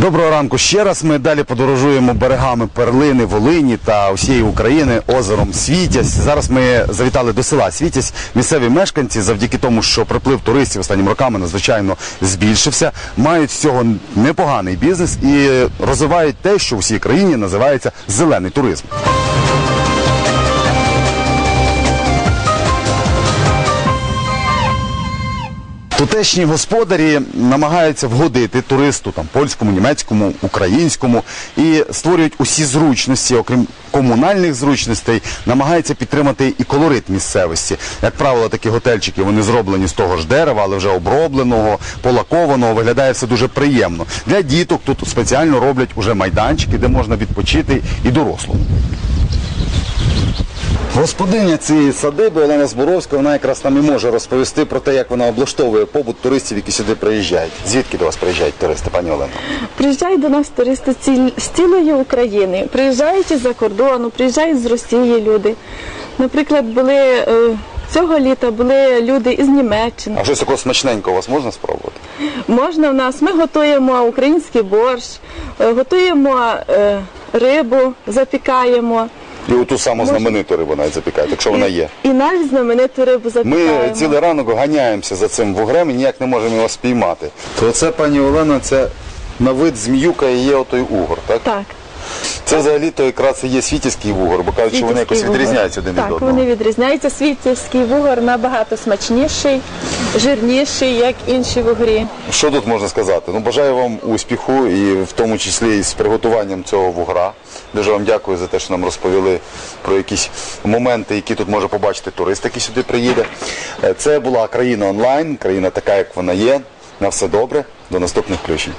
Доброго ранку ще раз. Ми далі подорожуємо берегами Перлини, Волині та усієї України озером Світязь. Зараз ми завітали до села Світязь. Місцеві мешканці, завдяки тому, що приплив туристів останніми роками надзвичайно збільшився, мають з цього непоганий бізнес і розвивають те, що в усій країні називається зелений туризм. Тутешні господарі намагаються вгодити туристу там польському, німецькому, українському і створюють усі зручності, окрім комунальних зручностей, намагаються підтримати і колорит місцевості. Як правило, такі готельчики вони зроблені з того ж дерева, але вже обробленого, полакованого. Виглядає все дуже приємно. Для діток тут спеціально роблять уже майданчики, де можна відпочити і дорослому. Господиня цієї садиби Олена Зборовська, вона якраз нам і може розповісти про те, як вона облаштовує побут туристів, які сюди приїжджають. Звідки до вас приїжджають туристи, пані Олено? Приїжджають до нас туристи з цілої України, приїжджають із-за кордону, приїжджають з Росії люди. Наприклад, були е, цього літа були люди із Німеччини. А щось такого смачненького у вас можна спробувати? Можна в нас, ми готуємо український борщ, е, готуємо е, рибу, запікаємо. І оту саму знамениту рибу навіть запікають, якщо вона є. І навіть знамениту рибу запікаємо. Ми цілий ранок ганяємося за цим вугрем і ніяк не можемо його спіймати. То це, пані Олена, це на вид зміюка і є отой угор, так? Так. Це взагалі то якраз і є світівський вугор, бо кажуть, що вони якось світівський відрізняються один від Так, одного. вони відрізняються. Світівський вугор набагато смачніший, жирніший, як інші вугрі. Що тут можна сказати? Ну бажаю вам успіху і в тому числі і з приготуванням цього вугра. Дуже вам дякую за те, що нам розповіли про якісь моменти, які тут може побачити турист, який сюди приїде. Е, Це була країна онлайн, країна така, як вона є. На все добре. До наступних включень.